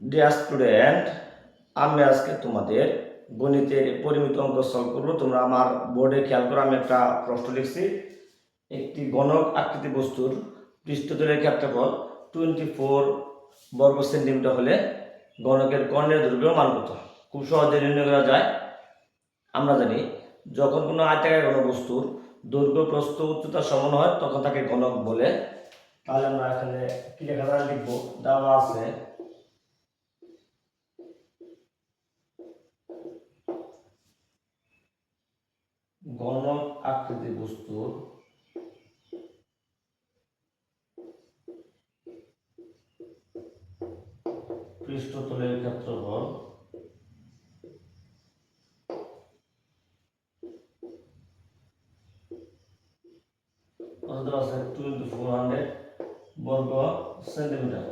Dear student আমি আজকে তোমাদের গণিতের পরিমিত অঙ্ক সলভ করব। তোমরা আমার বোর্ডে খেয়াল করো, আমি একটা প্রশ্ন লিখছি। একটি গণক আকৃতি বস্তুর পৃষ্ঠতলের ক্ষেত্রফল টোয়েন্টি ফোর বর্গ সেন্টিমিটার হলে গণকের কর্ণের দৈর্ঘ্য মান কত? খুব সহজে নির্ণয় করা যায়। আমরা জানি, যখন কোনো আয়তাকার ঘন বস্তুর দৈর্ঘ্য প্রস্থ উচ্চতা সমান হয়, তখন তাকে গণক বলে। তাহলে আমরা এখানে কি লেখা লিখব, দেওয়া আছে গণক আকৃতি বস্তুর পৃষ্ঠতলের ক্ষেত্রফল। দেওয়া আছে ফোর হান্ড্রেড বর্গ সেন্টিমিটার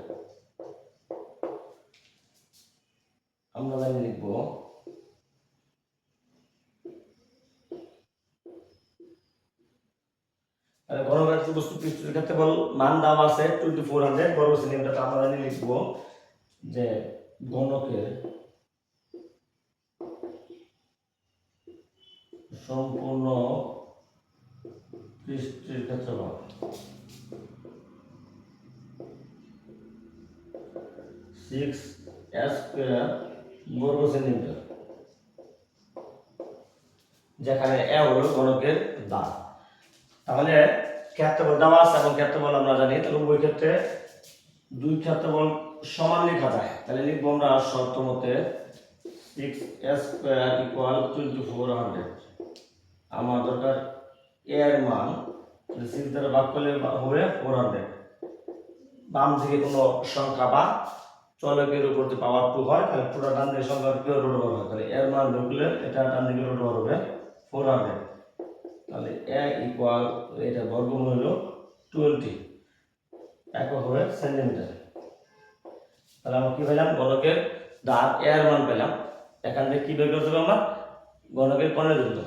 আমরা লিখব ঘনকাকৃতি বস্তু পৃষ্ঠের ক্ষেত্রে বল, মান দাম আছে টোয়েন্টি ফোর হান্ড্রেড বর্গ সেন্টিমিটার তো আমরা জানি লিখব যে ঘনকের সম্পূর্ণ পৃষ্ঠের ক্ষেত্রফল। সিক্স স্কোয়ার বর্গ সেন্টিমিটার যেখানে এ হলো ঘনকের দাগ তাহলে ক্ষেত্রফল দেওয়া আছে এবং ক্ষেত্রফল আমরা জানি, তাহলে উভয় ক্ষেত্রে দুই ক্ষেত্রফল সমান লেখা যায়। তাহলে লিখব আমরা শর্ত মতে six square equal twenty four hundred আমার দরকার এর মান সিক্স দ্বারা ভাগ করলে হবে ফোর হান্ড্রেড বাম দিকে কোনো সংখ্যা বা চলকের উপর যে পাওয়ার টু হয়, তাহলে পুরো ডান দিকে সংখ্যা রোড ওভার তাহলে এর মান ঢুকলে এটা ডান দিকে রোড হবে ফোর হান্ড্রেড তাহলে এ ইকুয়াল এটা বর্গমূল হলো টোয়েন্টি একক হবে সেন্টিমিটার তাহলে আমরা কি পেলাম? গণকের দাঁত এর মান পেলাম। এখান থেকে কি বের করতে হবে আমরা? গণকের কর্ণের দূরত্ব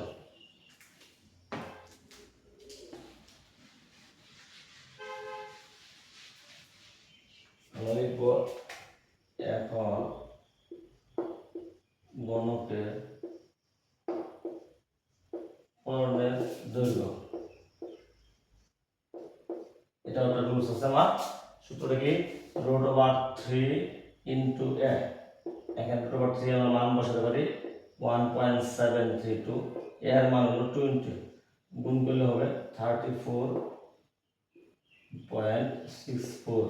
এখন গণকের কর্ণের দৈর্ঘ্য এটা একটা রুলস আছে আমার। সূত্রটা কি? Root over three into a এখানে রোড ওভার থ্রি আমরা মান বসাতে পারি। One point seven three two এর মান হলো টোয়েন্টি গুণ করলে হবে thirty four point six four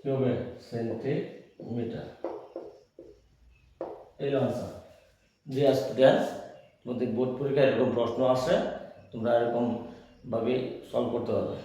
কি হবে? সেন্টিমিটার এই আনসার যে স্টুডেন্ট তোমাদের বোর্ড পরীক্ষায় এরকম প্রশ্ন আসে। তোমরা এরকমভাবে সলভ করতে পারবে।